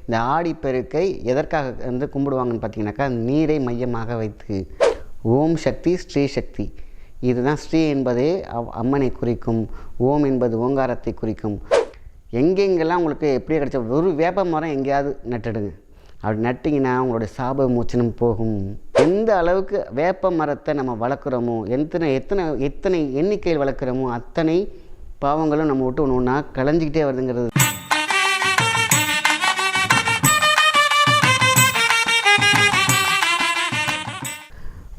இந்த ஆடிப்பெருக்கை எதற்காக வந்து கும்பிடுவாங்கன்னு பார்த்தீங்கன்னாக்கா நீரை மையமாக வைத்து. ஓம் சக்தி ஸ்ரீ சக்தி. இதுதான் ஸ்ரீ என்பதே அவ் அம்மனை குறிக்கும். ஓம் என்பது ஓங்காரத்தை குறிக்கும். எங்கெங்கெல்லாம் உங்களுக்கு எப்படியே கிடைச்ச ஒரு வேப்ப மரம் எங்கேயாவது நட்டுடுங்க. அப்படி நட்டிங்கன்னா உங்களுடைய சாப மோச்சனம் போகும். எந்த அளவுக்கு வேப்ப மரத்தை நம்ம வளர்க்குறோமோ எத்தனை எத்தனை எத்தனை எண்ணிக்கையில் வளர்க்குறோமோ அத்தனை பாவங்களும் நம்ம விட்டு ஒன்று ஒன்றா கலைஞ்சிக்கிட்டே வருதுங்கிறது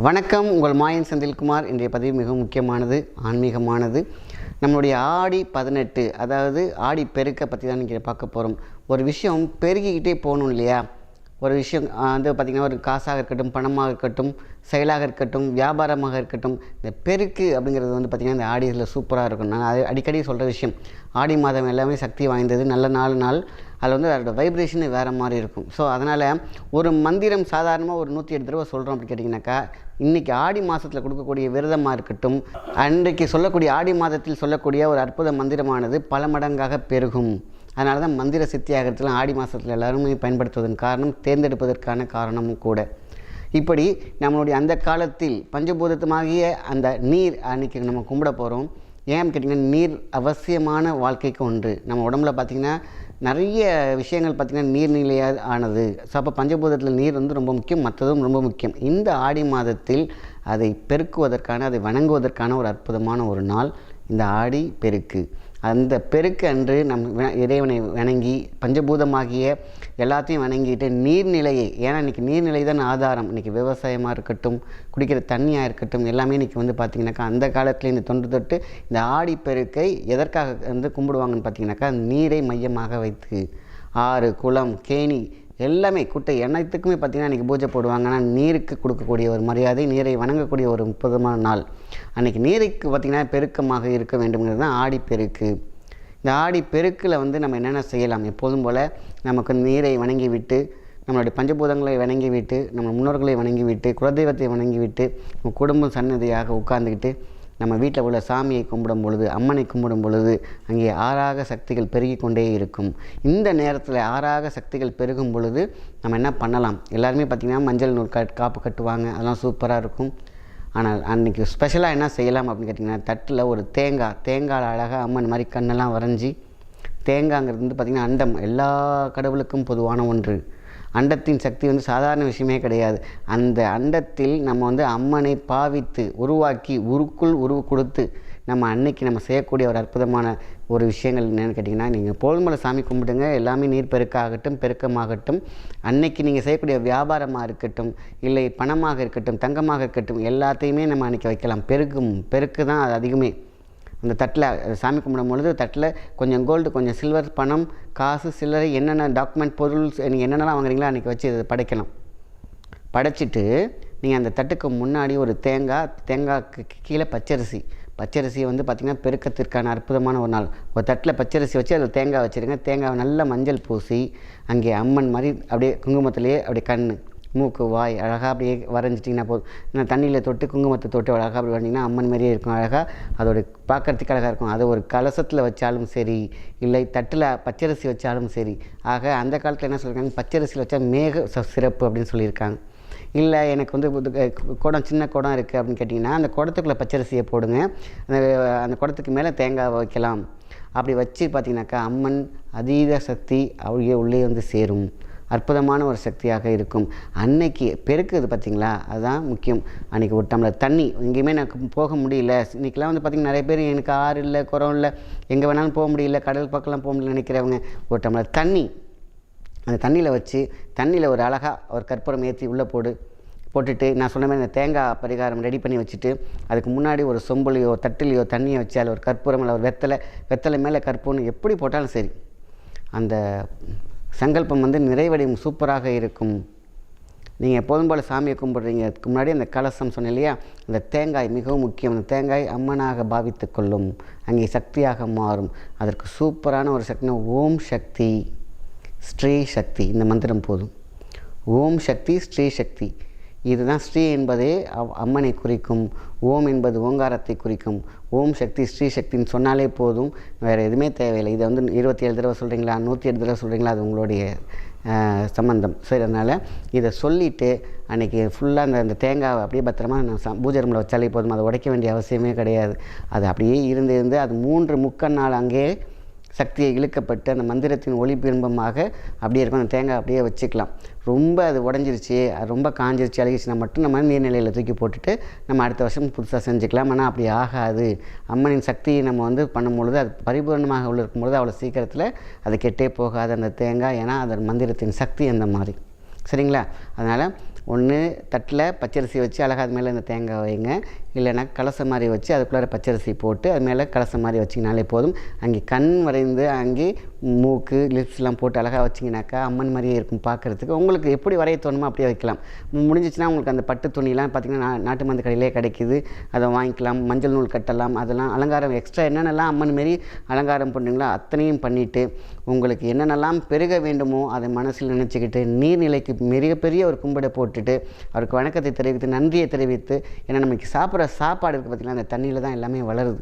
வணக்கம். உங்கள் மாயன் செந்தில்குமார். இன்றைய பதிவு மிகவும் முக்கியமானது ஆன்மீகமானது. நம்மளுடைய ஆடி பதினெட்டு அதாவது ஆடி பெருக்க பற்றி தான் இன்றைக்கி பார்க்க போகிறோம் ஒரு விஷயம் பெருகிக்கிட்டே போகணும் இல்லையா? ஒரு விஷயம் வந்து பார்த்திங்கன்னா ஒரு காசாக இருக்கட்டும் பணமாக இருக்கட்டும் செயலாக இருக்கட்டும் வியாபாரமாக இருக்கட்டும் இந்த பெருக்கு அப்படிங்கிறது வந்து பார்த்திங்கன்னா இந்த ஆடி இதில் சூப்பராக இருக்கும். நான் அது அடிக்கடி சொல்கிற விஷயம். ஆடி மாதம் எல்லாமே சக்தி வாய்ந்தது. நல்ல நாலு நாள் அதில் வந்து அதோட வைப்ரேஷனே வேறு மாதிரி இருக்கும். ஸோ அதனால் ஒரு மந்திரம் சாதாரணமாக ஒரு நூற்றி எட்டு தடவை சொல்கிறோம் அப்படின்னு கேட்டிங்கனாக்கா இன்றைக்கி ஆடி மாதத்தில் கொடுக்கக்கூடிய விரதமாக இருக்கட்டும் அன்றைக்கு சொல்லக்கூடிய ஆடி மாதத்தில் சொல்லக்கூடிய ஒரு அற்புத மந்திரமானது பல மடங்காக பெருகும். அதனால தான் மந்திர சித்தியாகிறதுலாம் ஆடி மாதத்தில் எல்லாருமே பயன்படுத்துவதன் காரணம் தேர்ந்தெடுப்பதற்கான காரணமும் கூட. இப்படி நம்மளுடைய அந்த காலத்தில் பஞ்சபூதத்தமாகிய அந்த நீர் அன்றைக்கி நம்ம கும்பிட போகிறோம் ஏன்னு கேட்டிங்கன்னா நீர் அவசியமான வாழ்க்கைக்கு ஒன்று. நம்ம உடம்புல பார்த்திங்கன்னா நிறைய விஷயங்கள் பார்த்திங்கன்னா நீர்நிலையாக ஆனது. ஸோ அப்போ பஞ்சபூதத்தில் நீர் வந்து ரொம்ப முக்கியம் மற்றதும் ரொம்ப முக்கியம். இந்த ஆடி மாதத்தில் அதை பெருக்குவதற்கான அதை வணங்குவதற்கான ஒரு அற்புதமான ஒரு நாள் இந்த ஆடி பெருக்கு. அந்த பெருக்கு அன்று நம் இறைவனை வணங்கி பஞ்சபூதமாகிய எல்லாத்தையும் வணங்கிட்டு நீர்நிலையை ஏன்னா இன்றைக்கி நீர்நிலை தான் ஆதாரம். இன்றைக்கி விவசாயமாக இருக்கட்டும் குடிக்கிற தண்ணியாக இருக்கட்டும் எல்லாமே இன்றைக்கி வந்து பார்த்திங்கனாக்கா அந்த காலத்தில் இந்த தொன்று தொட்டு இந்த ஆடி பெருக்கை எதற்காக வந்து கும்பிடுவாங்கன்னு பார்த்திங்கனாக்கா நீரை மையமாக வைத்து. ஆறு குளம் கேணி எல்லாமே குட்டை எண்ணத்துக்குமே பார்த்திங்கன்னா அன்றைக்கி பூஜை போடுவாங்க. நீருக்கு கொடுக்கக்கூடிய ஒரு மரியாதை நீரை வணங்கக்கூடிய ஒரு முப்பதுமான நாள். அன்றைக்கி நீருக்கு பார்த்திங்கன்னா பெருக்கமாக இருக்க வேண்டும்ங்கிறது தான் ஆடி பெருக்கு. இந்த ஆடி பெருக்கில் வந்து நம்ம என்னென்ன செய்யலாம்? எப்போதும் போல் நமக்கு நீரை வணங்கி விட்டு நம்மளுடைய பஞ்சபூதங்களை வணங்கி விட்டு நம்ம முன்னோர்களை வணங்கி விட்டு குலதெய்வத்தை வணங்கி விட்டு குடும்பம் சன்னதியாக உட்கார்ந்துக்கிட்டு நம்ம வீட்டில் உள்ள சாமியை கும்பிடும் பொழுது அம்மனை கும்பிடும் பொழுது அங்கே ஆறாக சக்திகள் பெருகி கொண்டே இருக்கும். இந்த நேரத்தில் ஆறாக சக்திகள் பெருகும் பொழுது நம்ம என்ன பண்ணலாம்? எல்லாருமே பார்த்திங்கன்னா மஞ்சள் நூல் கட் காப்பு கட்டுவாங்க. அதெல்லாம் சூப்பராக இருக்கும். ஆனால் அன்றைக்கி ஸ்பெஷலாக என்ன செய்யலாம் அப்படின்னு கேட்டிங்கன்னா தட்டில் ஒரு தேங்காய் தேங்காய் அழகாக அம்மன் மாதிரி கண்ணெல்லாம் வரைஞ்சி தேங்காய்ங்கிறது வந்து பார்த்திங்கன்னா அண்டம் எல்லா கடவுளுக்கும் பொதுவான ஒன்று. அண்டத்தின் சக்தி வந்து சாதாரண விஷயமே கிடையாது. அந்த அண்டத்தில் நம்ம வந்து அம்மனை பாவித்து உருவாக்கி உருக்குள் உருவு கொடுத்து நம்ம அன்னைக்கு நம்ம செய்யக்கூடிய ஒரு அற்புதமான ஒரு விஷயங்கள் என்னென்னு கேட்டிங்கன்னா நீங்கள் போல்மலை சாமி கும்பிடுங்க. எல்லாமே நீர் பெருக்காகட்டும் பெருக்கமாகட்டும். அன்னைக்கு நீங்கள் செய்யக்கூடிய வியாபாரமாக இருக்கட்டும் இல்லை பணமாக இருக்கட்டும் தங்கமாக இருக்கட்டும் எல்லாத்தையுமே நம்ம அன்றைக்கி வைக்கலாம். பெருக்கும் பெருக்கு தான் அது அதிகமே. அந்த தட்டில் சாமி கும்பிடும் பொழுது தட்டில் கொஞ்சம் கோல்டு கொஞ்சம் சில்வர் பணம் காசு சில்லறை என்னென்ன டாக்குமெண்ட் பொருள் நீங்கள் என்னென்னலாம் வாங்குறீங்களோ அன்றைக்கி வச்சு இதை படைக்கணும். படைச்சிட்டு நீங்கள் அந்த தட்டுக்கு முன்னாடி ஒரு தேங்காய் தேங்காய்க்கு கீழே பச்சரிசி. பச்சரிசியை வந்து பார்த்திங்கன்னா பெருக்கத்திற்கான அற்புதமான ஒரு நாள். ஒரு தட்டில் பச்சரிசி வச்சு அதில் தேங்காய் வச்சுருங்க. தேங்காய் நல்ல மஞ்சள் பூசி அங்கே அம்மன் மாதிரி அப்படியே குங்குமத்திலேயே அப்படியே கண் மூக்கு வாய் அழகாக அப்படியே வரைஞ்சிட்டிங்கன்னா போதும். நான் தண்ணியில் தொட்டு குங்குமத்தை தொட்டு அழகாக அப்படி வரைஞ்சிங்கன்னா அம்மன் மாதிரியே இருக்கும் அழகாக அதோட பார்க்கறதுக்கு அழகாக இருக்கும். அதை ஒரு கலசத்தில் வச்சாலும் சரி இல்லை தட்டில் பச்சரிசி வச்சாலும் சரி. ஆக அந்த காலத்தில் என்ன சொல்லியிருக்காங்க பச்சரிசியில் வச்சா மேக ச- சிறப்பு அப்படின்னு சொல்லியிருக்காங்க. இல்லை எனக்கு வந்து குடம் சின்ன குடம் இருக்குது அப்படின்னு கேட்டிங்கன்னா அந்த குடத்துக்குள்ளே பச்சரிசியை போடுங்க. அந்த அந்த குடத்துக்கு மேலே தேங்காய் வைக்கலாம். அப்படி வச்சு பார்த்தீங்கன்னாக்கா அம்மன் அதீத சக்தி அவளியே உள்ளே வந்து சேரும். அற்புதமான ஒரு சக்தியாக இருக்கும். அன்னைக்கு பெருக்குது பார்த்தீங்களா அதுதான் முக்கியம். அன்றைக்கி ஒரு டம்ளர் தண்ணி. எங்கேயுமே எனக்கு போக முடியல. இன்றைக்கெலாம் வந்து பார்த்திங்கன்னா நிறைய பேர் எனக்கு ஆறு இல்லை குரம் இல்லை. எங்கே வேணாலும் போக முடியல. கடல் பக்கம்லாம் போக முடியல நினைக்கிறவங்க ஒரு டம்ளர் தண்ணி. அந்த தண்ணியில் வச்சு தண்ணியில் ஒரு அழகாக ஒரு கற்பூரம் ஏற்றி உள்ளே போடு போட்டுட்டு நான் சொன்ன மாதிரி இந்த தேங்காய் பரிகாரம் ரெடி பண்ணி வச்சுட்டு அதுக்கு முன்னாடி ஒரு சொம்புலையோ தட்டிலையோ தண்ணியை வச்சு அதில் ஒரு கற்பூரம் இல்லை ஒரு வெத்தலை வெத்தலை மேலே கற்பூரம் எப்படி போட்டாலும் சரி. அந்த சங்கல்பம் வந்து நிறைவடையும் சூப்பராக இருக்கும். நீங்கள் எப்போதும் போல் சாமியை கும்பிட்றீங்க. அதுக்கு முன்னாடி அந்த கலசம் சொன்னேன் இல்லையா? அந்த தேங்காய் மிகவும் முக்கியம். அந்த தேங்காய் அம்மனாக பாவித்து கொள்ளும். அங்கே சக்தியாக மாறும். அதற்கு சூப்பரான ஒரு சக்தினா ஓம் சக்தி ஸ்ரீ சக்தி. இந்த மந்திரம் போதும். ஓம் சக்தி ஸ்ரீ சக்தி. இதுதான் ஸ்ரீ என்பதே அவ் அம்மனை குறிக்கும் ஓம் என்பது ஓங்காரத்தை குறிக்கும். ஓம் சக்தி ஸ்ரீ சக்தின்னு சொன்னாலே போதும் வேறு எதுவுமே தேவையில்லை. இதை வந்து இருபத்தி ஏழு தடவை சொல்கிறீங்களா நூற்றி எட்டு தடவை சொல்கிறீங்களா அது உங்களுடைய சம்மந்தம் சம்பந்தம். சரி அதனால் இதை சொல்லிவிட்டு அன்றைக்கி ஃபுல்லாக அந்த அந்த தேங்காவை அப்படியே பத்திரமா நான் ச- பூஜை ரூமில் வச்சாலே போதும். அதை உடைக்க வேண்டிய அவசியமே கிடையாது. அது அப்படியே இருந்து இருந்து அது மூன்று முக்கன் நாள் அங்கேயே சக்தியை இழுக்கப்பட்டு அந்த மந்திரத்தின் ஒளி பிம்பமாக அப்படியே இருக்கும். அந்த தேங்காய் அப்படியே வச்சுக்கலாம். ரொம்ப அது உடஞ்சிருச்சு. அது ரொம்ப காஞ்சிருச்சு அழுகிச்சுன்னா மட்டும் நம்ம நீர்நிலையில் தூக்கி போட்டுட்டு நம்ம அடுத்த வருஷம் புதுசாக செஞ்சுக்கலாம். ஆனால் அப்படி ஆகாது. அம்மனின் சக்தியை நம்ம வந்து பண்ணும்பொழுது அது பரிபூர்ணமாக உள்ள இருக்கும்பொழுது அவ்வளோ சீக்கிரத்தில் அது கெட்டே போகாது. அந்த தேங்காய் ஏன்னா அதன் மந்திரத்தின் சக்தி அந்த மாதிரி. சரிங்களா? அதனால் ஒன்று தட்டில் பச்சரிசி வச்சு அழகா அது மேலே இந்த தேங்காய் வைங்க. இல்லைன்னா கலசம் மாதிரி வச்சு அதுக்குள்ளார பச்சரிசி போட்டு அது மேலே கலசம் மாதிரி வச்சிங்கனாலே போதும். அங்கே கண் வரைந்து அங்கே மூக்கு லிப்ஸ்லாம் போட்டு அழகாக வச்சிங்கனாக்கா அம்மன் மாதிரியே இருக்கும் பார்க்குறதுக்கு. உங்களுக்கு எப்படி வரைய தோணுமோ அப்படியே வைக்கலாம். முடிஞ்சிச்சுன்னா உங்களுக்கு அந்த பட்டு துணிலாம் பார்த்திங்கன்னா நாட்டு மருந்து கடையிலே கிடைக்குது. அதை வாங்கிக்கலாம் மஞ்சள் நூல் கட்டலாம் அதெல்லாம் அலங்காரம் எக்ஸ்ட்ரா என்னென்னலாம் அம்மன் மாரி அலங்காரம் பண்ணுறீங்களோ அத்தனையும் பண்ணிவிட்டு உங்களுக்கு என்னென்னலாம் பெருக வேண்டுமோ அதை மனசில் நினச்சிக்கிட்டு நீர்நிலைக்கு மிகப்பெரிய ஒரு கும்பிட போட்டுட்டு அவருக்கு வணக்கத்தை தெரிவித்து நன்றியை தெரிவித்து ஏன்னா நமக்கு சாப்பிட்ற சாப்பாடு இருக்குது பார்த்திங்கன்னா அந்த தண்ணியில் தான் எல்லாமே வளருது.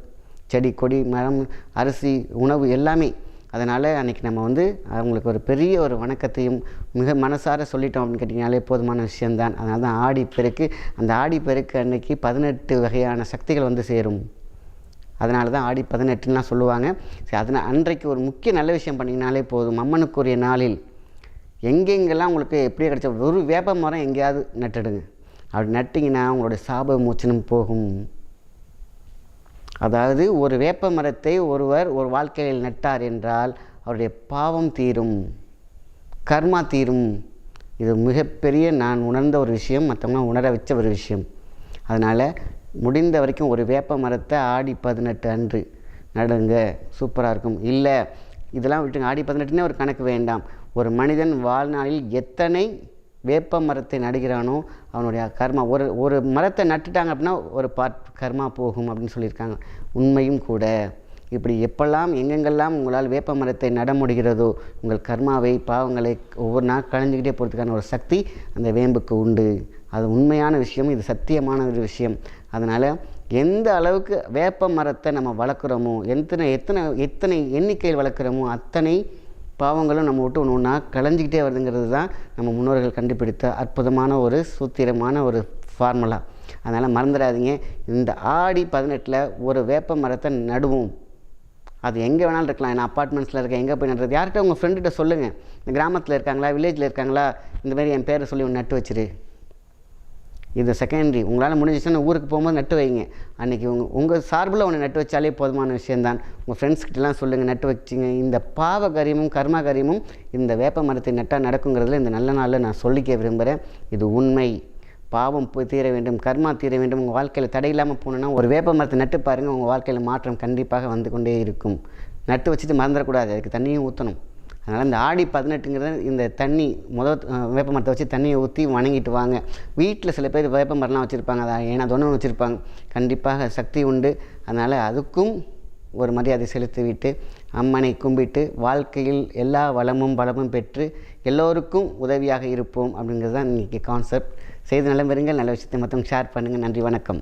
செடி கொடி மரம் அரிசி உணவு எல்லாமே அதனால் அன்றைக்கி நம்ம வந்து அவங்களுக்கு ஒரு பெரிய ஒரு வணக்கத்தையும் மிக மனசார சொல்லிட்டோம் அப்படின்னு கேட்டிங்கனாலே போதுமான விஷயந்தான் அதனால தான் ஆடி பெருக்கு அந்த ஆடி பெருக்கு அன்னைக்கு பதினெட்டு வகையான சக்திகள் வந்து சேரும். அதனால தான் ஆடி பதினெட்டுலாம் சொல்லுவாங்க. சரி அதனால் அன்றைக்கு ஒரு முக்கிய நல்ல விஷயம் பண்ணிங்கனாலே போதும். அம்மனுக்குரிய நாளில் எங்கெங்கெல்லாம் உங்களுக்கு எப்படியே கிடைச்ச ஒரு வேப்ப மரம் எங்கேயாவது நட்டுடுங்க. அப்படி நட்டிங்கன்னா உங்களுடைய சாப மோச்சனம் போகும். அதாவது ஒரு வேப்ப மரத்தை ஒருவர் ஒரு வாழ்க்கையில் நட்டார் என்றால் அவருடைய பாவம் தீரும் கர்மா தீரும். இது மிகப்பெரிய நான் உணர்ந்த ஒரு விஷயம் மற்றவங்க உணர வச்ச ஒரு விஷயம். அதனால் முடிந்த வரைக்கும் ஒரு வேப்ப மரத்தை ஆடி பதினெட்டு அன்று நடுங்க சூப்பராக இருக்கும். இல்லை இதெல்லாம் விட்டுங்க ஆடி பதினெட்டுனே ஒரு கணக்கு வேண்டாம். ஒரு மனிதன் வாழ்நாளில் எத்தனை வேப்ப மரத்தை நடுகிறானோ அவனுடைய கர்மா. ஒரு ஒரு மரத்தை நட்டுட்டாங்க அப்படின்னா ஒரு பார்ட் கர்மா போகும் அப்படின்னு சொல்லியிருக்காங்க. உண்மையும் கூட. இப்படி எப்பெல்லாம் எங்கெங்கெல்லாம் உங்களால் வேப்ப மரத்தை நட முடிகிறதோ உங்கள் கர்மாவை பாவங்களை ஒவ்வொரு நாள் கலைஞ்சிக்கிட்டே போகிறதுக்கான ஒரு சக்தி அந்த வேம்புக்கு உண்டு. அது உண்மையான விஷயம் இது சத்தியமான ஒரு விஷயம். அதனால் எந்த அளவுக்கு வேப்ப மரத்தை நம்ம வளர்க்குறோமோ எத்தனை எத்தனை எத்தனை எண்ணிக்கையில் வளர்க்குறோமோ அத்தனை பாவங்களும் நம்ம விட்டு ஒன்று ஒன்றா கலைஞ்சிக்கிட்டே வருதுங்கிறது தான் நம்ம முன்னோர்கள் கண்டுபிடித்த அற்புதமான ஒரு சூத்திரமான ஒரு ஃபார்முலா அதனால் மறந்துடாதீங்க. இந்த ஆடி பதினெட்டில் ஒரு வேப்ப மரத்தை நடுவோம். அது எங்கே வேணாலும் இருக்கலாம். ஏன்னா அப்பார்ட்மெண்ட்ஸில் இருக்க எங்கே போய் நடுறது? யார்கிட்ட உங்கள் ஃப்ரெண்டுகிட்ட சொல்லுங்கள் இந்த கிராமத்தில் இருக்காங்களா? வில்லேஜில் இருக்காங்களா? இந்த மாதிரி என் பேரை சொல்லி ஒன்று நட்டு வச்சிரு. இது செகண்டரி உங்களால் முடிஞ்சிச்சுன்னா ஊருக்கு போகும்போது நட்டு வைங்க. அன்றைக்கி உங்கள் உங்கள் சார்பில் ஒன்று நட்டு வச்சாலே போதுமான விஷயந்தான் உங்கள் ஃப்ரெண்ட்ஸ்கிட்டலாம் சொல்லுங்கள் நட்டு வச்சிங்க. இந்த பாவ கரியமும் கர்ம கரியமும் இந்த வேப்ப மரத்தை நட்டால் நடக்குங்கிறதுல இந்த நல்ல நாளில் நான் சொல்லிக்க விரும்புகிறேன் இது உண்மை. பாவம் போய் தீர வேண்டும் கர்மா தீர வேண்டும். உங்கள் வாழ்க்கையில் தடை இல்லாமல் போகணுன்னா ஒரு வேப்ப மரத்தை நட்டு பாருங்கள் உங்கள் வாழ்க்கையில் மாற்றம் கண்டிப்பாக வந்து கொண்டே இருக்கும். நட்டு வச்சுட்டு மறந்துடக்கூடாது. அதுக்கு தண்ணியும் ஊற்றணும் அதனால் இந்த ஆடி பதினெட்டுங்கிறது இந்த தண்ணி முத வேப்ப மரத்தை வச்சு தண்ணியை ஊற்றி வணங்கிட்டு வாங்க. வீட்டில் சில பேர் வேப்ப மரம்லாம் வச்சுருப்பாங்க. அதை ஏன்னா தொண்ணு வச்சுருப்பாங்க. கண்டிப்பாக சக்தி உண்டு. அதனால் அதுக்கும் ஒரு மரியாதை செலுத்திவிட்டு அம்மனை கும்பிட்டு வாழ்க்கையில் எல்லா வளமும் பலமும் பெற்று எல்லோருக்கும் உதவியாக இருப்போம் அப்படிங்கிறது தான் இன்றைக்கி கான்செப்ட் செய்து நலம் பெறுங்கள். நல்ல விஷயத்தை மொத்தம் ஷேர் பண்ணுங்கள் நன்றி வணக்கம்.